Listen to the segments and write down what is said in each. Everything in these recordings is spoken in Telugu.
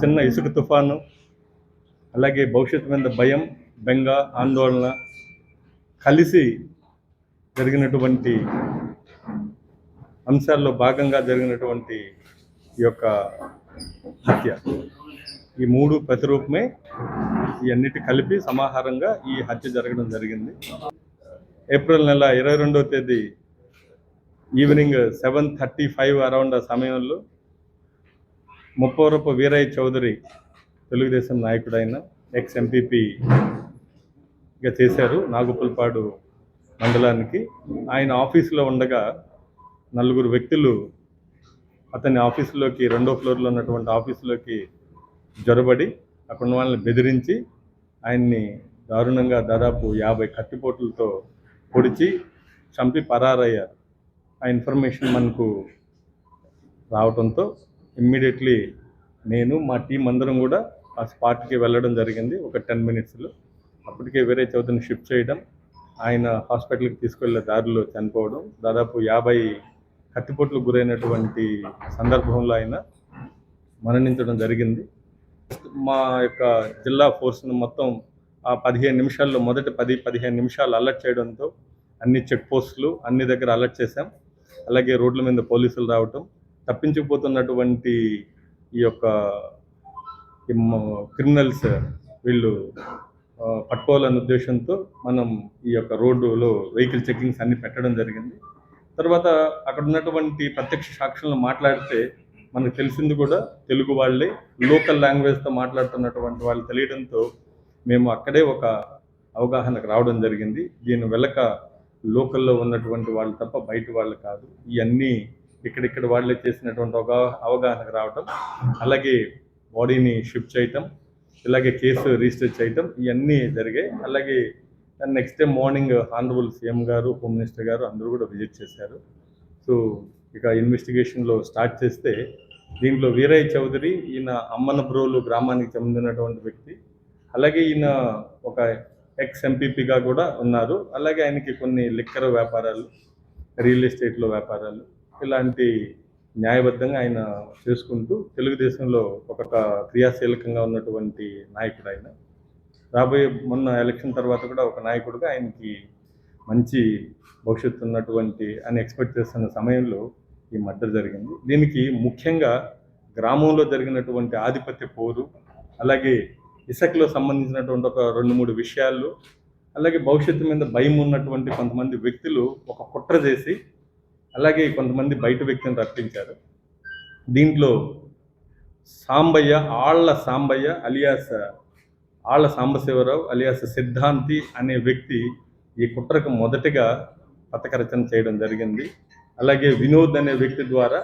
చిన్న ఇసుక తుఫాను అలాగే భవిష్యత్తు మీద భయం బెంగ ఆందోళన కలిసి జరిగినటువంటి అంశాల్లో భాగంగా జరిగినటువంటి ఈ యొక్క హత్య. ఈ మూడు ప్రతిరూపమే ఈ అన్నిటి కలిపి సమాహారంగా ఈ హత్య జరగడం జరిగింది. ఏప్రిల్ నెల ఇరవై రెండవ తేదీ evening seven thirty five around ఆ సమయంలో ముప్పవరపు వీరయ్య చౌదరి తెలుగుదేశం నాయకుడైన ఎక్స్ ఎంపీపీగా చేశారు నాగుపుల్పాడు మండలానికి. ఆయన ఆఫీసులో ఉండగా నలుగురు వ్యక్తులు అతని ఆఫీసులోకి రెండో ఫ్లోర్లో ఉన్నటువంటి ఆఫీసులోకి జొరబడి అక్కడ వాళ్ళని బెదిరించి ఆయన్ని దారుణంగా దాదాపు యాభై కత్తిపోట్లతో పొడిచి చంపి పరారయ్యారు. ఆ ఇన్ఫర్మేషన్ మనకు రావడంతో ఇమ్మీడియట్లీ నేను మా టీం అందరం కూడా ఆ స్పాట్కి వెళ్ళడం జరిగింది ఒక టెన్ మినిట్స్లో. అప్పటికే వేరే చౌదరిని షిఫ్ట్ చేయడం ఆయన హాస్పిటల్కి తీసుకెళ్ళే దారిలో చనిపోవడం దాదాపు యాభై కత్తిపోట్లు గురైనటువంటి సందర్భంలో ఆయన మరణించడం జరిగింది. మా యొక్క జిల్లా ఫోర్స్ను మొత్తం ఆ పదిహేను నిమిషాల్లో మొదటి పది పదిహేను నిమిషాలు అలర్ట్ చేయడంతో అన్ని చెక్ పోస్టులు అన్ని దగ్గర అలర్ట్ చేశాం. అలాగే రోడ్ల మీద పోలీసులు రావటం తప్పించుకుపోతున్నటువంటి ఈ యొక్క క్రిమినల్స్ వీళ్ళు పట్టుకోవాలనే ఉద్దేశంతో మనం ఈ యొక్క రోడ్డులో వెహికల్ చెకింగ్స్ అన్ని పెట్టడం జరిగింది. తర్వాత అక్కడ ఉన్నటువంటి ప్రత్యక్ష సాక్షులను మాట్లాడితే మనకు తెలిసింది కూడా తెలుగు వాళ్ళే లోకల్ లాంగ్వేజ్తో మాట్లాడుతున్నటువంటి వాళ్ళు తెలియడంతో మేము అక్కడే ఒక అవగాహనకు రావడం జరిగింది. దీని వెలక లోకల్లో ఉన్నటువంటి వాళ్ళు తప్ప బయట వాళ్ళు కాదు. ఇవన్నీ ఇక్కడిక్కడ వాళ్ళే చేసినటువంటి ఒక అవగాహనకు రావటం అలాగే బాడీని షిఫ్ట్ చేయటం ఇలాగే కేసు రిజిస్టర్ చేయటం ఇవన్నీ జరిగాయి. అలాగే next day morning honourable CM గారు హోమ్ మినిస్టర్ గారు అందరూ కూడా విజిట్ చేశారు. సో ఇక ఇన్వెస్టిగేషన్లో స్టార్ట్ చేస్తే దీంట్లో వీరయ్య చౌదరి ఈయన అమ్మనబ్రోలు గ్రామానికి చెందినటువంటి వ్యక్తి అలాగే ఈయన ఒక ఎక్స్ ఎంపీపీగా కూడా ఉన్నారు. అలాగే ఆయనకి కొన్ని లిక్కర్ వ్యాపారాలు రియల్ ఎస్టేట్లో వ్యాపారాలు. ఇలాంటి న్యాయబద్ధంగా ఆయన చేసుకుంటూ తెలుగుదేశంలో ఒక క్రియాశీలకంగా ఉన్నటువంటి నాయకుడు ఆయన. రాబోయే మొన్న ఎలక్షన్ తర్వాత కూడా ఒక నాయకుడిగా ఆయనకి మంచి భవిష్యత్తు ఉన్నటువంటి అని ఎక్స్పెక్ట్ చేస్తున్న సమయంలో ఈ మర్డర్ జరిగింది. దీనికి ముఖ్యంగా గ్రామంలో జరిగినటువంటి ఆధిపత్య పోరు అలాగే ఇసుకలో సంబంధించినటువంటి ఒక రెండు మూడు విషయాలు అలాగే భవిష్యత్తు మీద భయం ఉన్నటువంటి కొంతమంది వ్యక్తులు ఒక కుట్ర చేసి అలాగే కొంతమంది బయట వ్యక్తిని రప్పించారు. దీంట్లో సాంబయ్య ఆళ్ళ సాంబయ్య అలియాస్ ఆళ్ళ సాంబశివరావు అలియాస్ సిద్ధాంతి అనే వ్యక్తి ఈ కుట్రకు మొదటగా పథకరచన చేయడం జరిగింది. అలాగే వినోద్ అనే వ్యక్తి ద్వారా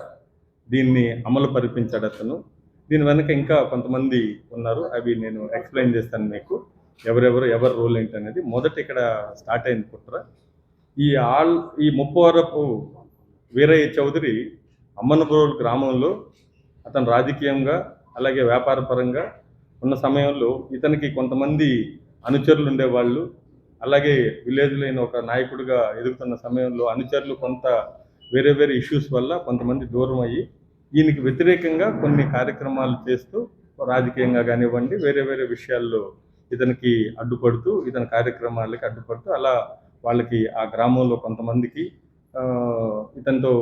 దీన్ని అమలు పరిపించాడు అతను. దీని వెనక ఇంకా కొంతమంది ఉన్నారు. అవి నేను ఎక్స్ప్లెయిన్ చేస్తాను మీకు. ఎవరెవరు ఎవరి రోల్ ఏంటి అనేది మొదట ఇక్కడ స్టార్ట్ అయింది కుట్ర. ఈ ఆల్ ఈ ముప్పవరపు వీరయ్య చౌదరి అమ్మనబోల్ గ్రామంలో అతను రాజకీయంగా అలాగే వ్యాపారపరంగా ఉన్న సమయంలో ఇతనికి కొంతమంది అనుచరులు ఉండేవాళ్ళు అలాగే విలేజ్లో ఒక నాయకుడిగా ఎదుగుతున్న సమయంలో అనుచరులు కొంత వేరే వేరే ఇష్యూస్ వల్ల కొంతమంది దూరం అయ్యి ఈయనకి వ్యతిరేకంగా కొన్ని కార్యక్రమాలు చేస్తూ రాజకీయంగా కానివ్వండి వేరే వేరే విషయాల్లో ఇతనికి అడ్డుపడుతూ ఇతని కార్యక్రమాలకి అడ్డుపడుతూ అలా వాళ్ళకి ఆ గ్రామంలో కొంతమందికి ఇతనితో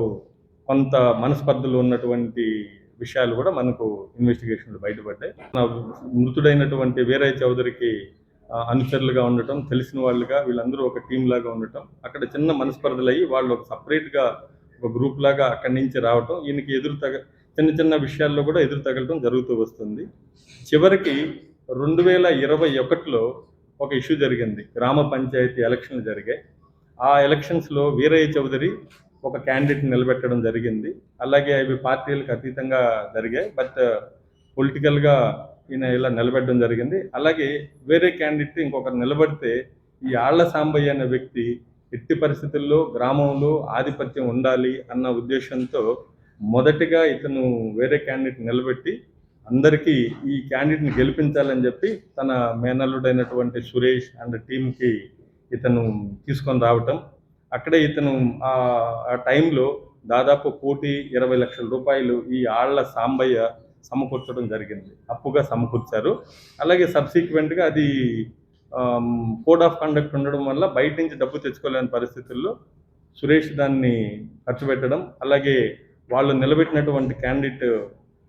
కొంత మనస్పర్ధలు ఉన్నటువంటి విషయాలు కూడా మనకు ఇన్వెస్టిగేషన్లో బయటపడ్డాయి. మృతుడైనటువంటి వీరయ్య చౌదరికి అనుచరులుగా ఉండటం తెలిసిన వాళ్ళుగా వీళ్ళందరూ ఒక టీం లాగా ఉండటం అక్కడ చిన్న మనస్పర్ధలు అయ్యి వాళ్ళు ఒక సపరేట్గా ఒక గ్రూప్ లాగా అక్కడి నుంచి రావటం ఈయనకి ఎదురు తగ చిన్న చిన్న విషయాల్లో కూడా ఎదురు తగలటం జరుగుతూ వస్తుంది. చివరికి రెండు వేల ఇరవై ఒకటిలో ఒక ఇష్యూ జరిగింది. గ్రామ పంచాయతీ ఎలక్షన్లు జరిగాయి. ఆ ఎలక్షన్స్లో వీరయ్య చౌదరి ఒక క్యాండిడేట్ నిలబెట్టడం జరిగింది. అలాగే అవి పార్టీలకు అతీతంగా జరిగాయి. బట్ పొలిటికల్గా ఈయన ఇలా నిలబెట్టడం జరిగింది. అలాగే వేరే క్యాండిడేట్ ఇంకొకరు నిలబడితే ఈ ఆళ్ళ సాంబయ్య అనే వ్యక్తి ఎట్టి పరిస్థితుల్లో గ్రామంలో ఆధిపత్యం ఉండాలి అన్న ఉద్దేశంతో మొదటిగా ఇతను వేరే క్యాండిడేట్ నిలబెట్టి అందరికీ ఈ క్యాండిడేట్ని గెలిపించాలని చెప్పి తన మేనల్లుడైనటువంటి సురేష్ అండ్ టీంకి ఇతను తీసుకొని రావటం. అక్కడే ఇతను ఆ టైంలో దాదాపు కోటి ఇరవై లక్షల రూపాయలు ఈ ఆళ్ళ సాంబయ్య సమకూర్చడం జరిగింది. అప్పుగా సమకూర్చారు. అలాగే సబ్సిక్వెంట్గా అది కోడ్ ఆఫ్ కండక్ట్ ఉండడం వల్ల బయట నుంచి డబ్బు తెచ్చుకోలేని పరిస్థితుల్లో సురేష్ దాన్ని ఖర్చు పెట్టడం అలాగే వాళ్ళు నిలబెట్టినటువంటి క్యాండిడేట్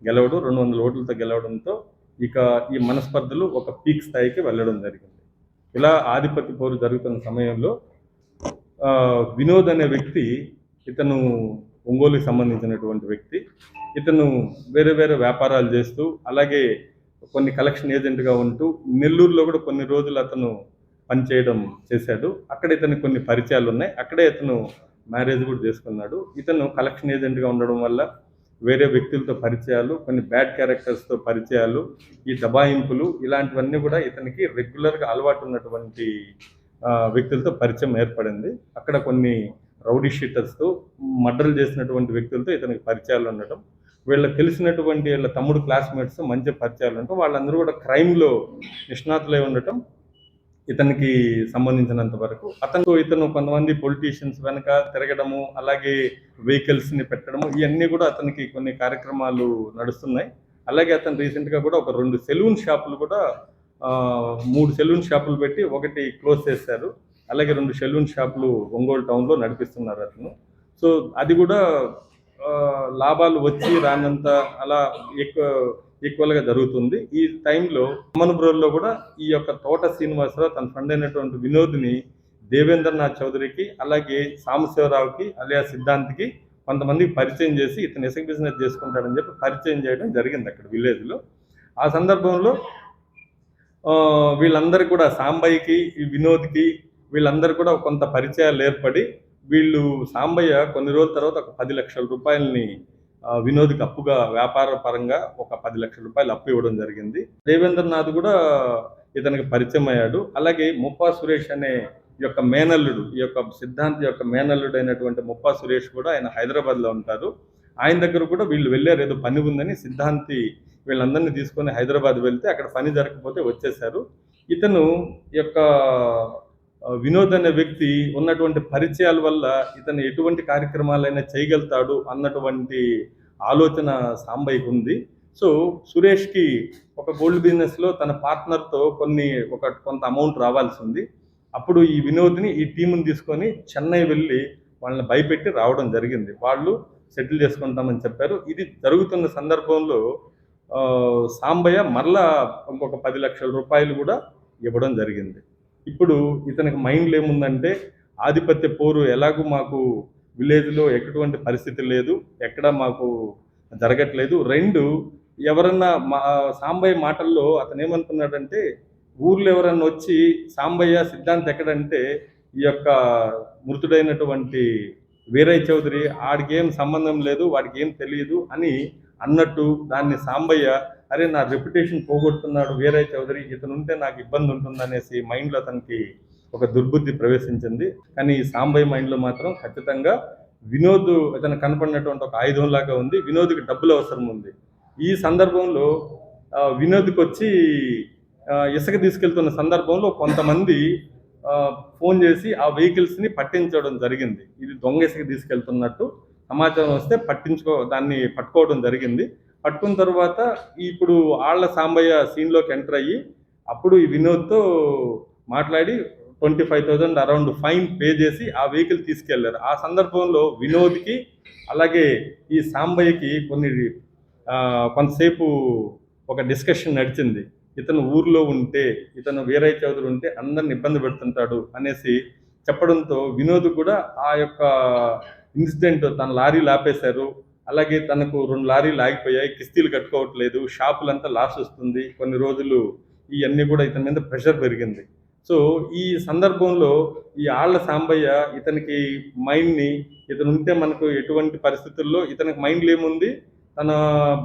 గెలవడం రెండు వందల ఓట్లతో గెలవడంతో ఇక ఈ మనస్పర్ధలు ఒక పీక్ స్థాయికి వెళ్ళడం జరిగింది. ఇలా ఆధిపత్య పోరు జరుగుతున్న సమయంలో వినోద్ అనే వ్యక్తి ఇతను ఒంగోలుకి సంబంధించినటువంటి వ్యక్తి ఇతను వేరే వేరే వ్యాపారాలు చేస్తూ అలాగే కొన్ని కలెక్షన్ ఏజెంట్గా ఉంటూ నెల్లూరులో కూడా కొన్ని రోజులు అతను పనిచేయడం చేశాడు. అక్కడ ఇతను కొన్ని పరిచయాలు ఉన్నాయి. అక్కడే ఇతను మ్యారేజ్ కూడా చేసుకున్నాడు. ఇతను కలెక్షన్ ఏజెంట్గా ఉండడం వల్ల వేరే వ్యక్తులతో పరిచయాలు కొన్ని బ్యాడ్ క్యారెక్టర్స్తో పరిచయాలు ఈ దబాయింపులు ఇలాంటివన్నీ కూడా ఇతనికి రెగ్యులర్గా అలవాటు ఉన్నటువంటి వ్యక్తులతో పరిచయం ఏర్పడింది. అక్కడ కొన్ని రౌడీ షీటర్స్తో మర్డర్లు చేసినటువంటి వ్యక్తులతో ఇతనికి పరిచయాలు ఉండటం. వీళ్ళకి తెలిసినటువంటి వీళ్ళ తమ్ముడు క్లాస్మేట్స్ మంచి పరిచయాలు ఉండటం. వాళ్ళందరూ కూడా క్రైమ్లో నిష్ణాతులై ఉండటం. ఇతనికి సంబంధించినంత వరకు. అతను ఇతను కొంతమంది పొలిటీషియన్స్ వెనక తిరగడము అలాగే వెహికల్స్ని పెట్టడము ఇవన్నీ కూడా అతనికి కొన్ని కార్యక్రమాలు నడుస్తున్నాయి. అలాగే అతను రీసెంట్గా కూడా ఒక రెండు సెలూన్ షాపులు కూడా మూడు సెలూన్ షాపులు పెట్టి ఒకటి క్లోజ్ చేశారు. అలాగే రెండు సెలూన్ షాపులు ఒంగోలు టౌన్లో నడిపిస్తున్నారు అతను. సో అది కూడా లాభాలు వచ్చి రానంత అలా ఎక్కువ ఈక్వల్గా జరుగుతుంది. ఈ టైంలో అమనపురంలో కూడా ఈ యొక్క తోట శ్రీనివాసరావు తన ఫ్రెండ్ అయినటువంటి వినోద్ని దేవేంద్రనాథ్ చౌదరికి అలాగే సాంబశివరావుకి అలియా సిద్ధాంత్కి కొంతమందికి పరిచయం చేసి ఇతను ఇసుక బిజినెస్ చేసుకుంటాడని చెప్పి పరిచయం చేయడం జరిగింది అక్కడ విలేజ్లో. ఆ సందర్భంలో వీళ్ళందరూ కూడా సాంబయ్యకి ఈ వినోద్కి వీళ్ళందరూ కూడా కొంత పరిచయాలు ఏర్పడి వీళ్ళు సాంబయ్య కొన్ని రోజుల తర్వాత ఒక పది లక్షల రూపాయలని వినోద్కి అప్పుగా వ్యాపార పరంగా ఒక పది లక్షల రూపాయలు అప్పు ఇవ్వడం జరిగింది. దేవేంద్రనాథ్ కూడా ఇతనికి పరిచయం అయ్యాడు. అలాగే ముప్పా సురేష్ అనే ఈ యొక్క మేనల్లుడు ఈ యొక్క సిద్ధాంత్ యొక్క మేనల్లుడు అయినటువంటి ముప్పా సురేష్ కూడా ఆయన హైదరాబాద్లో ఉంటారు. ఆయన దగ్గర కూడా వీళ్ళు వెళ్ళారు ఏదో పని ఉందని సిద్ధాంతి వీళ్ళందరినీ తీసుకొని హైదరాబాద్ వెళ్తే అక్కడ పని జరగకపోతే వచ్చేసారు ఇతను ఈ యొక్క వినోద్ అనే వ్యక్తి ఉన్నటువంటి పరిచయాల వల్ల ఇతను ఎటువంటి కార్యక్రమాలైనా చేయగలుగుతాడు అన్నటువంటి ఆలోచన సాంబయ్యకు ఉంది. సో సురేష్కి ఒక గోల్డ్ బిజినెస్లో తన పార్ట్నర్తో కొన్ని ఒక కొంత అమౌంట్ రావాల్సి ఉంది. అప్పుడు ఈ వినోద్ని ఈ టీముని తీసుకొని చెన్నై వెళ్ళి వాళ్ళని భయపెట్టి రావడం జరిగింది. వాళ్ళు సెటిల్ చేసుకుంటామని చెప్పారు. ఇది జరుగుతున్న సందర్భంలో సాంబయ్య మరలా ఇంకొక పది లక్షల రూపాయలు కూడా ఇవ్వడం జరిగింది. ఇప్పుడు ఇతనికి మైండ్లో ఏముందంటే ఆధిపత్య పోరు ఎలాగూ మాకు విలేజ్లో ఎటువంటి పరిస్థితి లేదు ఎక్కడ మాకు జరగట్లేదు. రెండు ఎవరన్నా మా సాంబయ్య మాటల్లో అతను ఏమనుకున్నాడంటే ఊర్లో ఎవరన్నా వచ్చి సాంబయ్య సిద్ధాంత్ ఎక్కడంటే ఈ యొక్క మృతుడైనటువంటి వీరయ్య చౌదరి ఆడికి ఏం సంబంధం లేదు వాడికి ఏం తెలియదు అని అన్నట్టు దాన్ని సాంబయ్య అరే నా రెప్యుటేషన్ పోగొడుతున్నాడు వేరే చౌదరి ఇతను ఉంటే నాకు ఇబ్బంది ఉంటుందనేసి మైండ్లో అతనికి ఒక దుర్బుద్ధి ప్రవేశించింది. కానీ ఈ సాంబయ్య మైండ్లో మాత్రం ఖచ్చితంగా వినోద్ అతను కనపడినటువంటి ఒక ఆయుధం లాగా ఉంది వినోద్కి డబ్బులు అవసరం ఉంది. ఈ సందర్భంలో వినోద్కి వచ్చి ఇసుక తీసుకెళ్తున్న సందర్భంలో కొంతమంది ఫోన్ చేసి ఆ వెహికల్స్ని పట్టించడం జరిగింది. ఇది దొంగ ఇసుక తీసుకెళ్తున్నట్టు సమాచారం వస్తే పట్టించుకో దాన్ని పట్టుకోవడం జరిగింది. పట్టుకున్న తర్వాత ఇప్పుడు ఆళ్ళ సాంబయ్య సీన్లోకి ఎంటర్ అయ్యి అప్పుడు ఈ వినోద్తో మాట్లాడి twenty five thousand around fine pay చేసి ఆ వెహికల్ తీసుకెళ్ళారు. ఆ సందర్భంలో వినోద్కి అలాగే ఈ సాంబయ్యకి కొన్ని కొంతసేపు ఒక డిస్కషన్ నడిచింది. ఇతను ఊర్లో ఉంటే ఇతను వీరయ్య చౌదరి ఉంటే అందరిని ఇబ్బంది పెడుతుంటాడు అనేసి చెప్పడంతో వినోద్ కూడా ఆ యొక్క ఇన్సిడెంట్ తన లారీలు ఆపేశారు. అలాగే తనకు రెండు లారీలు ఆగిపోయాయి కిస్తీలు కట్టుకోవట్లేదు షాపులంతా లాస్ వస్తుంది. కొన్ని రోజులు ఇవన్నీ కూడా ఇతని మీద ప్రెషర్ పెరిగింది. సో ఈ సందర్భంలో ఈ ఆళ్ళ సాంబయ్య ఇతనికి మైండ్ని ఇతను ఉంటే మనకు ఎటువంటి పరిస్థితుల్లో ఇతనికి మైండ్లో ఏముంది? తన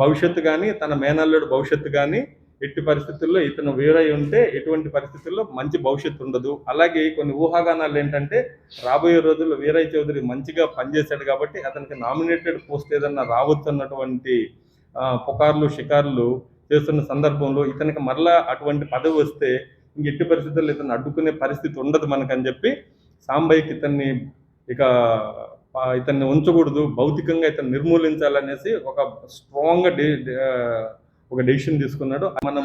భవిష్యత్తు కానీ తన మేనల్లుడు భవిష్యత్తు కానీ ఎట్టి పరిస్థితుల్లో ఇతను వేరై ఉంటే ఎటువంటి పరిస్థితుల్లో మంచి భవిష్యత్తు ఉండదు. అలాగే కొన్ని ఊహాగానాలు ఏంటంటే రాబోయే రోజుల్లో వీరయ్య చౌదరి మంచిగా పనిచేశాడు కాబట్టి అతనికి నామినేటెడ్ పోస్ట్ ఏదన్నా రావచ్చు అన్నటువంటి పుకార్లు షికార్లు చేస్తున్న సందర్భంలో ఇతనికి మరలా అటువంటి పదవి వస్తే ఇంక ఎట్టి పరిస్థితుల్లో ఇతను అడ్డుకునే పరిస్థితి ఉండదు మనకని చెప్పి సాంబయ్యకి ఇతన్ని ఇక ఇతన్ని ఉంచకూడదు భౌతికంగా ఇతను నిర్మూలించాలనేసి ఒక స్ట్రాంగ్గా ఒక డెసిషన్ తీసుకున్నాడు. మనం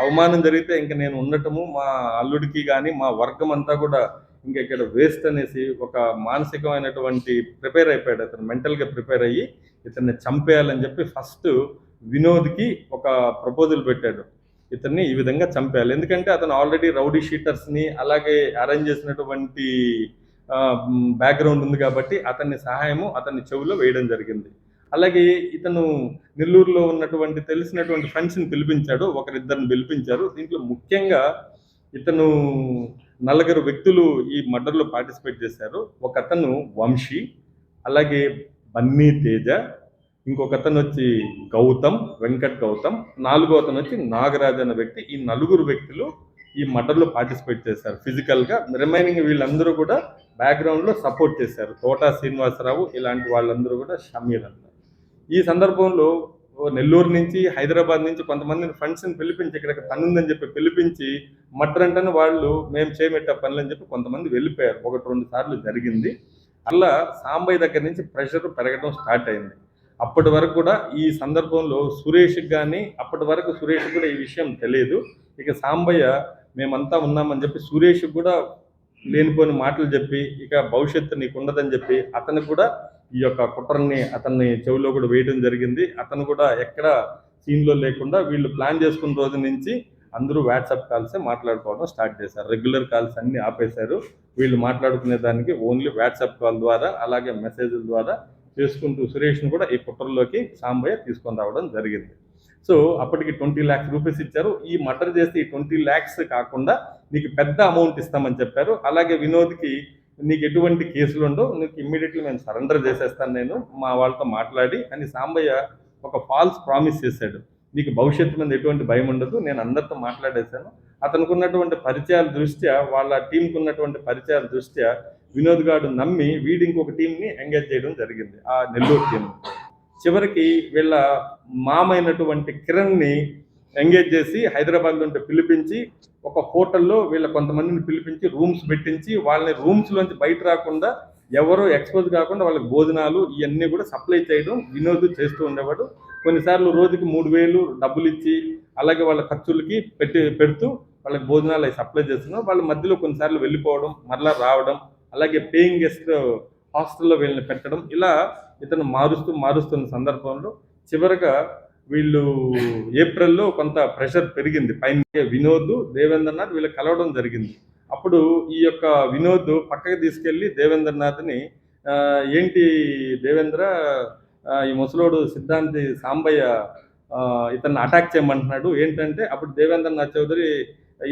అవమానం జరిగితే ఇంకా నేను ఉండటము మా అల్లుడికి కానీ మా వర్గం అంతా కూడా ఇంకా ఇక్కడ వేస్ట్ అనేసి ఒక మానసికమైనటువంటి ప్రిపేర్ అయిపోయాడు. అతను మెంటల్గా ప్రిపేర్ అయ్యి ఇతన్ని చంపేయాలని చెప్పి ఫస్ట్ వినోద్కి ఒక ప్రపోజల్ పెట్టాడు. ఇతన్ని ఈ విధంగా చంపేయాలి. ఎందుకంటే అతను ఆల్రెడీ రౌడీ షీటర్స్ని అలాగే అరేంజ్ చేసినటువంటి బ్యాక్గ్రౌండ్ ఉంది కాబట్టి అతన్ని సహాయము అతన్ని చెవులో వేయడం జరిగింది. అలాగే ఇతను నెల్లూరులో ఉన్నటువంటి తెలిసినటువంటి ఫ్రెండ్స్ని పిలిపించాడు ఒకరిద్దరిని పిలిపించారు. దీంట్లో ముఖ్యంగా ఇతను నలుగురు వ్యక్తులు ఈ మర్డర్లో పార్టిసిపేట్ చేశారు. ఒక అతను వంశీ అలాగే బన్నీ తేజ ఇంకొక అతను వచ్చి గౌతమ్ వెంకట్ గౌతమ్ నాలుగో అతను వచ్చి నాగరాజ్ అనే వ్యక్తి. ఈ నలుగురు వ్యక్తులు ఈ మర్డర్లో పార్టిసిపేట్ చేశారు. ఫిజికల్గా రిమైనింగ్ వీళ్ళందరూ కూడా బ్యాక్గ్రౌండ్లో సపోర్ట్ చేశారు. తోటా శ్రీనివాసరావు ఇలాంటి వాళ్ళందరూ కూడా షమీర్ అన్నారు ఈ సందర్భంలో నెల్లూరు నుంచి హైదరాబాద్ నుంచి కొంతమంది ఫ్రెండ్స్ని పిలిపించి ఇక్కడ పని ఉందని చెప్పి పిలిపించి మట్రంటని వాళ్ళు మేము చేయమెట్ట పనులు అని చెప్పి కొంతమంది వెళ్ళిపోయారు. ఒకటి రెండు సార్లు జరిగింది. అలా సాంబయ్య దగ్గర నుంచి ప్రెషర్ పెరగడం స్టార్ట్ అయింది. అప్పటి వరకు కూడా ఈ సందర్భంలో సురేష్కి కానీ అప్పటి వరకు సురేష్ కూడా ఈ విషయం తెలియదు. ఇక సాంబయ్య మేమంతా ఉన్నామని చెప్పి సురేష్ కూడా లేనిపోని మాటలు చెప్పి ఇక భవిష్యత్తు నీకు ఉండదని చెప్పి అతను కూడా ఈ యొక్క కుట్రని అతన్ని చెవిలో కూడా వేయడం జరిగింది. అతను కూడా ఎక్కడ సీన్లో లేకుండా వీళ్ళు ప్లాన్ చేసుకున్న రోజు నుంచి అందరూ వాట్సాప్ కాల్సే మాట్లాడుకోవడం స్టార్ట్ చేశారు. రెగ్యులర్ కాల్స్ అన్ని ఆపేశారు. వీళ్ళు మాట్లాడుకునే దానికి ఓన్లీ వాట్సాప్ కాల్ ద్వారా అలాగే మెసేజ్ల ద్వారా చేసుకుంటూ సురేష్ను కూడా ఈ కుట్రలోకి సాంబయ్య తీసుకొని రావడం జరిగింది. సో అప్పటికి ట్వంటీ ల్యాక్స్ రూపీస్ ఇచ్చారు. ఈ మటర్ చేస్తే ఈ ట్వంటీ ల్యాక్స్ కాకుండా నీకు పెద్ద అమౌంట్ ఇస్తామని చెప్పారు. అలాగే వినోద్కి నీకు ఎటువంటి కేసులు ఉండవు నీకు ఇమ్మీడియట్లీ నేను సరెండర్ చేసేస్తాను నేను మా వాళ్ళతో మాట్లాడి అని సాంబయ్య ఒక ఫాల్స్ ప్రామిస్ చేశాడు. నీకు భవిష్యత్తు మీద ఎటువంటి భయం ఉండదు నేను అందరితో మాట్లాడేశాను. అతనికి ఉన్నటువంటి పరిచయాల దృష్ట్యా వాళ్ళ టీంకి ఉన్నటువంటి పరిచయాల దృష్ట్యా వినోద్ గారు నమ్మి వీడి ఇంకొక టీంని ఎంగేజ్ చేయడం జరిగింది ఆ నెల్లూరు టీం. చివరికి వీళ్ళ మామైనటువంటి కిరణ్ని ఎంగేజ్ చేసి హైదరాబాద్ నుండి పిలిపించి ఒక హోటల్లో వీళ్ళ కొంతమందిని పిలిపించి రూమ్స్ పెట్టించి వాళ్ళని రూమ్స్లోంచి బయట రాకుండా ఎవరో ఎక్స్పోజ్ కాకుండా వాళ్ళకి భోజనాలు ఇవన్నీ కూడా సప్లై చేయడం వినోద్ చేస్తూ ఉండేవాడు. కొన్నిసార్లు రోజుకి మూడు వేలు డబ్బులు ఇచ్చి అలాగే వాళ్ళ ఖర్చులకి పెట్టి పెడుతూ వాళ్ళకి భోజనాలు అవి సప్లై చేస్తున్నాం. వాళ్ళ మధ్యలో కొన్నిసార్లు వెళ్ళిపోవడం మరలా రావడం అలాగే పేయింగ్ గెస్ట్ హాస్టల్లో వీళ్ళని పెట్టడం ఇలా ఇతను మారుస్తూ మారుస్తున్న సందర్భంలో చివరగా వీళ్ళు ఏప్రిల్లో కొంత ప్రెషర్ పెరిగింది. పైన వినోద్ దేవేంద్రనాథ్ వీళ్ళు కలవడం జరిగింది. అప్పుడు ఈ యొక్క వినోద్ పక్కకి తీసుకెళ్ళి దేవేంద్రనాథ్ని ఏంటి దేవేంద్ర ఈ ముసలోడు సిద్ధాంతి సాంబయ్య ఇతన్ని అటాక్ చేయమంటున్నాడు. ఏంటంటే అప్పుడు దేవేంద్రనాథ్ చౌదరి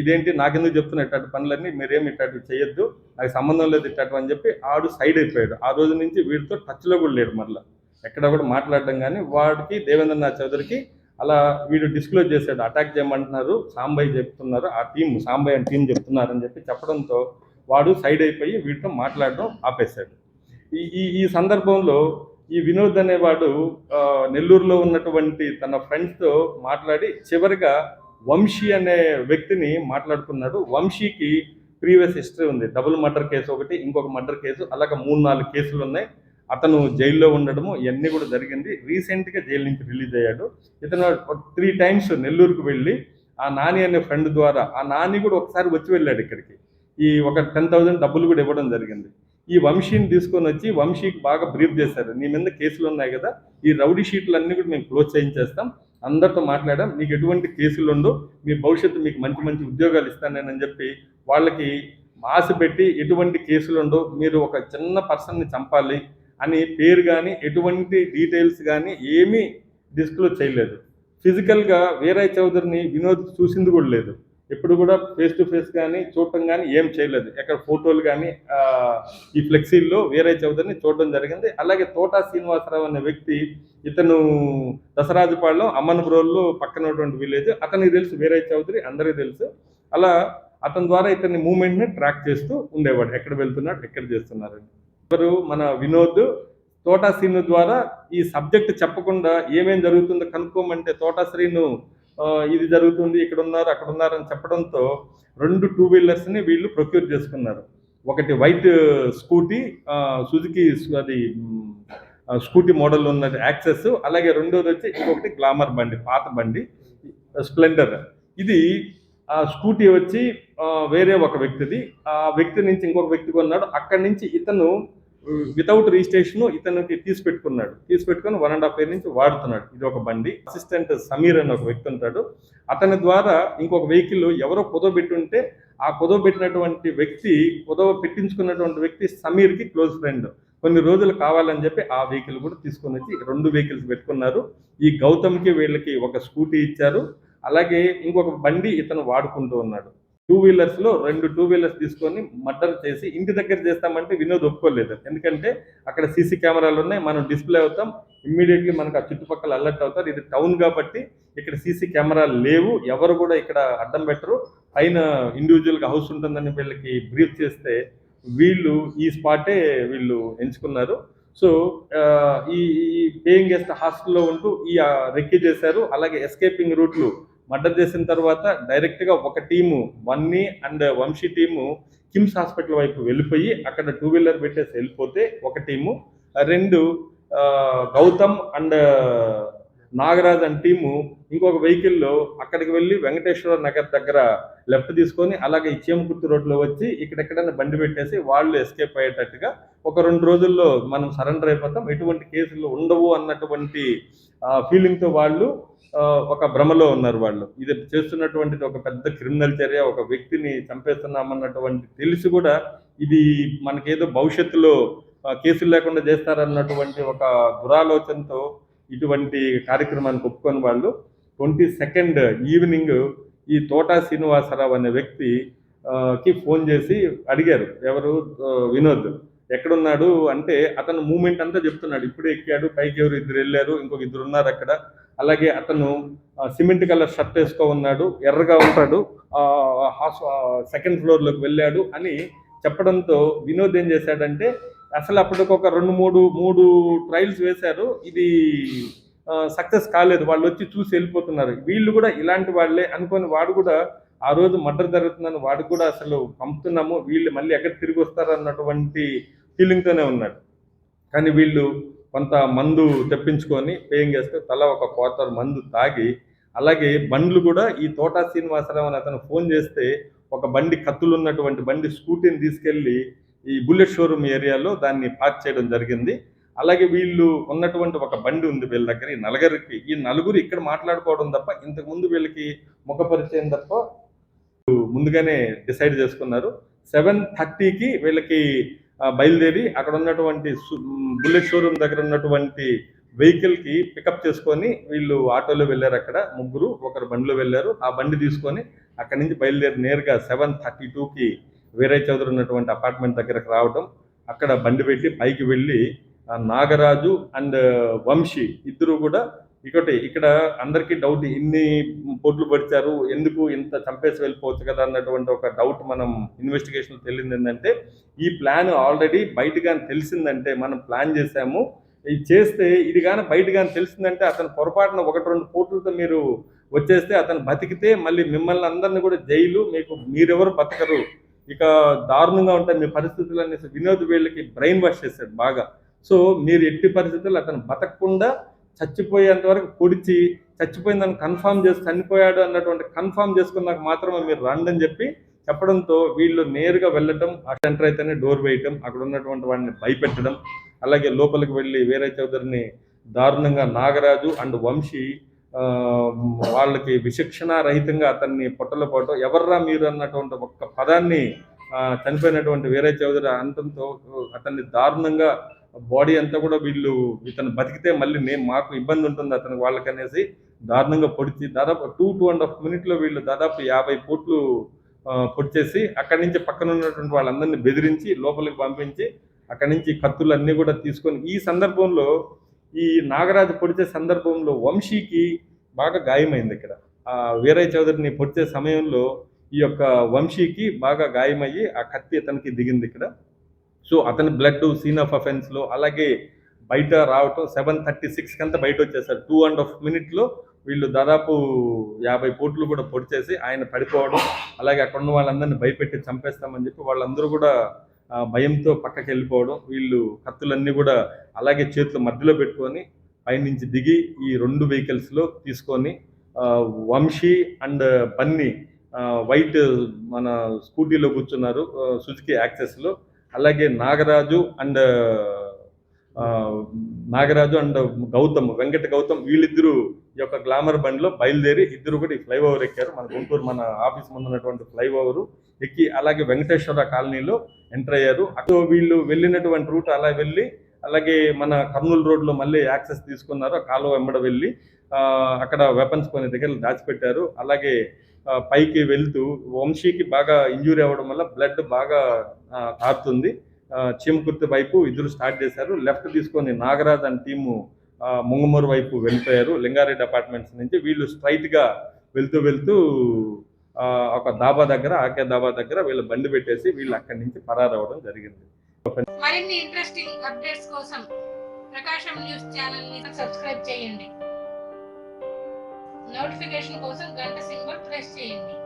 ఇదేంటి నాకెందుకు చెప్తున్నా ఇట్లాంటి పనులన్నీ? మీరేమి ఇట్లాంటివి చేయొద్దు. నాకు సంబంధం లేదు ఇట్లాంటివి అని చెప్పి ఆడు సైడ్ అయిపోయాడు. ఆ రోజు నుంచి వీడితో టచ్లో కూడా లేడు మరలా. ఎక్కడ కూడా మాట్లాడడం కానీ వాడికి దేవేంద్రనాథ్ చౌదరికి అలా వీడు డిస్క్లోజ్ చేశాడు. అటాక్ చేయమంటున్నారు. సాంబయ్య చెప్తున్నారు. ఆ టీం సాంబయ్య అని టీం చెప్తున్నారు అని చెప్పి చెప్పడంతో వాడు సైడ్ అయిపోయి వీటితో మాట్లాడడం ఆపేశాడు. ఈ ఈ ఈ సందర్భంలో ఈ వినోద్ అనేవాడు నెల్లూరులో ఉన్నటువంటి తన ఫ్రెండ్స్తో మాట్లాడి చివరిగా వంశీ అనే వ్యక్తిని మాట్లాడుకున్నాడు. వంశీకి ప్రీవియస్ హిస్టరీ ఉంది. డబుల్ మర్డర్ కేసు ఒకటి ఇంకొక మర్డర్ కేసు అలాగే మూడు నాలుగు కేసులు ఉన్నాయి. అతను జైల్లో ఉండడము ఇవన్నీ కూడా జరిగింది. రీసెంట్గా జైలు నుంచి రిలీజ్ అయ్యాడు. ఇతను త్రీ టైమ్స్ నెల్లూరుకు వెళ్ళి ఆ నాని అనే ఫ్రెండ్ ద్వారా ఆ నాని కూడా ఒకసారి వచ్చి వెళ్ళాడు ఇక్కడికి. ఈ ఒక టెన్ థౌజండ్ డబ్బులు కూడా ఇవ్వడం జరిగింది. ఈ వంశీని తీసుకొని వచ్చి వంశీకి బాగా బ్రీఫ్ చేశారు. నీ మీద కేసులు ఉన్నాయి కదా ఈ రౌడీ షీట్లు అన్నీ కూడా మేము క్లోజ్ చేయించేస్తాం. అందరితో మాట్లాడాం. మీకు ఎటువంటి కేసులు ఉండవు. మీ భవిష్యత్తు మీకు మంచి మంచి ఉద్యోగాలు ఇస్తానని చెప్పి వాళ్ళకి ఆశ పెట్టి ఎటువంటి కేసులు ఉండవు. మీరు ఒక చిన్న పర్సన్ని చంపాలి. అని పేరు కానీ ఎటువంటి డీటెయిల్స్ కానీ ఏమీ డిస్క్లోజ్ చేయలేదు. ఫిజికల్గా వీరయ్య చౌదరిని వినోద్ చూసింది కూడా లేదు. ఎప్పుడు కూడా ఫేస్ టు ఫేస్ కానీ చూడటం కానీ ఏం చేయలేదు. ఎక్కడ ఫోటోలు కానీ ఈ ఫ్లెక్సీల్లో వీరయ్య చౌదరిని చూడడం జరిగింది. అలాగే తోటా శ్రీనివాసరావు అనే వ్యక్తి ఇతను దసరాజుపాడులో అమ్మనపురంలో పక్కన ఉన్నటువంటి విలేజ్. అతనికి తెలుసు వీరయ్య చౌదరి అందరికీ తెలుసు. అలా అతని ద్వారా ఇతని మూమెంట్ని ట్రాక్ చేస్తూ ఉండేవాడు. ఎక్కడ వెళ్తున్నాడు ఎక్కడ చేస్తున్నారని. ఎవరు? మన వినోద్ తోటా శ్రీను ద్వారా ఈ సబ్జెక్ట్ చెప్పకుండా ఏమేం జరుగుతుందో కనుక్కోమంటే తోటా శ్రీను ఇది జరుగుతుంది ఇక్కడ ఉన్నారు అక్కడ ఉన్నారు అని చెప్పడంతో రెండు టూ వీలర్స్ని వీళ్ళు ప్రొక్యూర్ చేసుకున్నారు. ఒకటి వైట్ స్కూటీ సుజుకి అది స్కూటీ మోడల్ ఉన్నది యాక్సెస్ అలాగే రెండోది వచ్చి ఇంకొకటి గ్లామర్ బండి పాత బండి స్ప్లెండర్. ఇది ఆ స్కూటీ వచ్చి వేరే ఒక వ్యక్తిది. ఆ వ్యక్తి నుంచి ఇంకొక వ్యక్తి కొన్నాడు. అక్కడి నుంచి ఇతను వితౌట్ రిజిస్ట్రేషన్ ఇతనికి తీసి పెట్టుకున్నాడు తీసి పెట్టుకుని వన్ అండ్ హాఫ్ ఇయర్ నుంచి వాడుతున్నాడు. ఇది ఒక బండి. అసిస్టెంట్ సమీర్ అని ఒక వ్యక్తి ఉంటాడు. అతని ద్వారా ఇంకొక వెహికల్ ఎవరో కుదవబెట్టుంటే ఆ కుదవబెట్టినటువంటి వ్యక్తి కుదవ పెట్టించుకున్నటువంటి వ్యక్తి సమీర్కి క్లోజ్ ఫ్రెండ్ కొన్ని రోజులు కావాలని చెప్పి ఆ వెహికల్ కూడా తీసుకొని వచ్చి రెండు వెహికల్స్ పెట్టుకున్నారు. ఈ గౌతమ్కి వీళ్ళకి ఒక స్కూటీ ఇచ్చారు. అలాగే ఇంకొక బండి ఇతను వాడుకుంటూ ఉన్నాడు. టూ వీలర్స్లో రెండు టూ వీలర్స్ తీసుకొని మర్డర్ చేసి ఇంటి దగ్గర చేస్తామంటే వినోద్ ఒప్పుకోలేదు. ఎందుకంటే అక్కడ సీసీ కెమెరాలు ఉన్నాయి మనం డిస్ప్లే అవుతాం ఇమ్మీడియట్లీ మనకు ఆ చుట్టుపక్కల అలర్ట్ అవుతారు. ఇది టౌన్ కాబట్టి ఇక్కడ సీసీ కెమెరాలు లేవు ఎవరు కూడా ఇక్కడ అడ్డం పెట్టరు. పైన ఇండివిజువల్గా హౌస్ ఉంటుందని వీళ్ళకి బ్రీఫ్ చేస్తే వీళ్ళు ఈ స్పాటే వీళ్ళు ఎంచుకున్నారు. సో ఈ పేయింగ్ గెస్ట్ హాస్టల్లో ఉంటూ ఈ ఆ, రెక్కి చేశారు. అలాగే ఎస్కేపింగ్ రూట్లు మర్డర్ చేసిన తర్వాత డైరెక్ట్గా ఒక టీము వన్నీ and Vamshi team KIMS hospital వైపు వెళ్ళిపోయి అక్కడ టూ వీలర్ పెట్టేసి వెళ్ళిపోతే ఒక టీము రెండు Gautam and Nagaraj and team ఇంకొక వెహికల్లో అక్కడికి వెళ్ళి వెంకటేశ్వర నగర్ దగ్గర లెఫ్ట్ తీసుకొని అలాగే ఇచ్చేమకుర్తి రోడ్లో వచ్చి ఇక్కడెక్కడైనా బండి పెట్టేసి వాళ్ళు ఎస్కేప్ అయ్యేటట్టుగా ఒక రెండు రోజుల్లో మనం సరెండర్ అయిపోతాం. ఎటువంటి కేసులు ఉండవు అన్నటువంటి ఫీలింగ్తో వాళ్ళు ఒక భ్రమలో ఉన్నారు వాళ్ళు. ఇది చేస్తున్నటువంటిది ఒక పెద్ద క్రిమినల్ చర్య. ఒక వ్యక్తిని చంపేస్తున్నామన్నటువంటి తెలిసి కూడా ఇది మనకేదో భవిష్యత్తులో కేసులు లేకుండా చేస్తారన్నటువంటి ఒక దురాలోచనతో ఇటువంటి కార్యక్రమానికి ఒప్పుకొని వాళ్ళు ట్వంటీ సెకండ్ ఈవినింగ్ ఈ తోటా శ్రీనివాసరావు అనే వ్యక్తి కి ఫోన్ చేసి అడిగారు. ఎవరు? వినోద్. ఎక్కడున్నాడు? అంటే అతను మూమెంట్ అంతా చెప్తున్నాడు. ఇప్పుడే ఎక్కాడు పైకి ఎవరు? ఇద్దరు వెళ్ళారు ఇంకొక ఇద్దరు ఉన్నారు అక్కడ. అలాగే అతను సిమెంట్ కలర్ షర్ట్ వేసుకో ఉన్నాడు ఎర్రగా ఉంటాడు సెకండ్ ఫ్లోర్లోకి వెళ్ళాడు అని చెప్పడంతో వినోద్ ఏం చేశాడంటే అసలు అప్పటికి ఒక రెండు మూడు మూడు ట్రయల్స్ వేశారు. ఇది సక్సెస్ కాలేదు. వాళ్ళు వచ్చి చూసి వెళ్ళిపోతున్నారు. వీళ్ళు కూడా ఇలాంటి వాళ్ళే అనుకొని వాడు కూడా ఆ రోజు మర్డర్ జరుగుతుందని వాడు కూడా అసలు పంపుతున్నాము. వీళ్ళు మళ్ళీ ఎక్కడ తిరిగి వస్తారు అన్నటువంటి ఫీలింగ్తోనే ఉన్నాడు. కానీ వీళ్ళు కొంత మందు తెప్పించుకొని పేయింగ్ చేస్తే తల ఒక క్వార్టర్ మందు తాగి అలాగే బండ్లు కూడా ఈ తోటా శ్రీనివాసరావు అని అతను ఫోన్ చేస్తే ఒక బండి కత్తులు ఉన్నటువంటి బండి స్కూటీని తీసుకెళ్ళి ఈ బుల్లెట్ షోరూమ్ ఏరియాలో దాన్ని పార్క్ చేయడం జరిగింది. అలాగే వీళ్ళు ఉన్నటువంటి ఒక బండి ఉంది వీళ్ళ దగ్గర ఈ నలుగురికి ఈ నలుగురు ఇక్కడ మాట్లాడుకోవడం తప్ప ఇంతకుముందు వీళ్ళకి ముఖ పరిచయం తప్ప ముందుగానే డిసైడ్ చేసుకున్నారు. సెవెన్ థర్టీకి వీళ్ళకి బయలుదేరి అక్కడ ఉన్నటువంటి బుల్లెట్ షోరూమ్ దగ్గర ఉన్నటువంటి వెహికల్కి పికప్ చేసుకొని వీళ్ళు ఆటోలో వెళ్ళారు అక్కడ. ముగ్గురు ఒకరు బండిలో వెళ్ళారు. ఆ బండి తీసుకొని అక్కడి నుంచి బయలుదేరి నేరుగా సెవెన్ థర్టీ టూకి వీరయ్య చౌదరి ఉన్నటువంటి అపార్ట్మెంట్ దగ్గరకు రావడం అక్కడ బండి పెట్టి పైకి వెళ్ళి నాగరాజు అండ్ వంశీ ఇద్దరు కూడా ఒకటి ఇక్కడ అందరికీ డౌట్ ఇన్ని పోట్లు పడిచారు ఎందుకు ఇంత చంపేసి వెళ్ళిపోవచ్చు కదా అన్నటువంటి ఒక డౌట్ మనం ఇన్వెస్టిగేషన్ తెలియదు ఏంటంటే ఈ ప్లాన్ ఆల్రెడీ బయట కానీ తెలిసిందంటే మనం ప్లాన్ చేశాము. ఇది చేస్తే ఇది కానీ బయట కానీ తెలిసిందంటే అతను పొరపాటున ఒకటి రెండు పోట్లతో మీరు వచ్చేస్తే అతను బతికితే మళ్ళీ మిమ్మల్ని అందరిని కూడా జైలు మీకు మీరెవరు బతకరు. ఇక దారుణంగా ఉంటాయి మీ పరిస్థితులు అనేసి వినోద్ వీళ్ళకి బ్రెయిన్ వాష్ చేశాడు బాగా. సో మీరు ఎట్టి పరిస్థితుల్లో అతను బతకకుండా చచ్చిపోయేంత వరకు పొడిచి చచ్చిపోయిందని కన్ఫామ్ చేసి చనిపోయాడు అన్నటువంటి కన్ఫామ్ చేసుకున్నాక మాత్రమే మీరు రండి అని చెప్పి చెప్పడంతో వీళ్ళు నేరుగా వెళ్ళటం ఆ సెంటర్ అయితేనే డోర్ వేయటం అక్కడ ఉన్నటువంటి వాడిని భయపెట్టడం అలాగే లోపలికి వెళ్ళి వేరే చౌదరిని దారుణంగా నాగరాజు అండ్ వంశీ వాళ్ళకి విచక్షణ రహితంగా అతన్ని పొట్టలో పోవటం ఎవర్రా మీరు అన్నటువంటి ఒక్క పదాన్ని చనిపోయినటువంటి వీరయ్య చౌదరి అంతంతో అతన్ని దారుణంగా బాడీ అంతా కూడా వీళ్ళు ఇతను బతికితే మళ్ళీ నేను మాకు ఇబ్బంది ఉంటుంది అతను వాళ్ళకనేసి దారుణంగా పొడిచి దాదాపు టూ టూ అండ్ హాఫ్ మినిట్లో వీళ్ళు దాదాపు యాభై కోట్లు పొడిచేసి అక్కడి నుంచి పక్కన ఉన్నటువంటి వాళ్ళందరినీ బెదిరించి లోపలికి పంపించి అక్కడి నుంచి కత్తులు అన్నీ కూడా తీసుకొని ఈ సందర్భంలో ఈ నాగరాజు పొడిచే సందర్భంలో వంశీకి బాగా గాయమైంది ఇక్కడ. ఆ వీరయ్య చౌదరిని పొడిచే సమయంలో ఈ యొక్క వంశీకి బాగా గాయమయ్యి ఆ కత్తి అతనికి దిగింది ఇక్కడ. సో అతని బ్లడ్ సీన్ ఆఫ్ అఫెన్స్లో అలాగే బయట రావటం సెవెన్ థర్టీ సిక్స్ కంతా బయట వచ్చేసారు. టూ అండ్ హాఫ్ మినిట్లో వీళ్ళు దాదాపు యాభై కోట్లు కూడా పొడిచేసి ఆయన పడిపోవడం అలాగే అక్కడ ఉన్న వాళ్ళందరినీ భయపెట్టి చంపేస్తామని చెప్పి వాళ్ళందరూ కూడా భయంతో పక్కకి వెళ్ళిపోవడం వీళ్ళు కత్తులన్నీ కూడా అలాగే చేతులు మధ్యలో పెట్టుకొని పైనుంచి దిగి ఈ రెండు వెహికల్స్లో తీసుకొని వంశీ అండ్ బన్నీ వైట్ మన స్కూటీలో కూర్చున్నారు సుజుకి యాక్సెస్లో అలాగే నాగరాజు అండ్ నాగరాజు అండ్ గౌతమ్ వెంకట గౌతమ్ వీళ్ళిద్దరూ ఈ యొక్క గ్లామర్ బండిలో బయలుదేరి ఇద్దరు కూడా ఈ ఫ్లైఓవర్ ఎక్కారు. మన గుంటూరు మన ఆఫీస్ ముందు ఉన్నటువంటి ఫ్లైఓవర్ ఎక్కి అలాగే వెంకటేశ్వర కాలనీలో ఎంటర్ అయ్యారు. అటు వీళ్ళు వెళ్ళినటువంటి రూట్ అలా వెళ్ళి అలాగే మన కర్నూలు రోడ్లో మళ్ళీ యాక్సెస్ తీసుకున్నారు. కాలువ వెంబడ వెళ్ళి అక్కడ వెపన్స్ కొన్ని దగ్గర దాచిపెట్టారు. అలాగే పైకి వెళ్తూ వంశీకి బాగా ఇంజూరీ అవ్వడం వల్ల బ్లడ్ బాగా ఆ, కారుతుంది. చీమకుర్తి వైపు ఇద్దరు స్టార్ట్ చేశారు. లెఫ్ట్ తీసుకొని నాగరాజ్ అండ్ టీము ముంగమూరు వైపు వెళ్ళిపోయారు. లింగారెడ్డి అపార్ట్మెంట్స్ నుంచి వీళ్ళు స్ట్రైట్గా వెళ్తూ వెళ్తూ ఒక దాబా దగ్గర ఆకే దాబా దగ్గర వీళ్ళు బండి పెట్టేసి వీళ్ళు అక్కడి నుంచి పరారవడం జరిగింది. మరిన్ని ఇంట్రెస్టింగ్ అప్డేట్స్ కోసం ప్రకాశం న్యూస్ ఛానల్ని సబ్స్క్రైబ్ చేయండి. నోటిఫికేషన్ కోసం గంట సింబల్ ప్రెస్ చేయండి.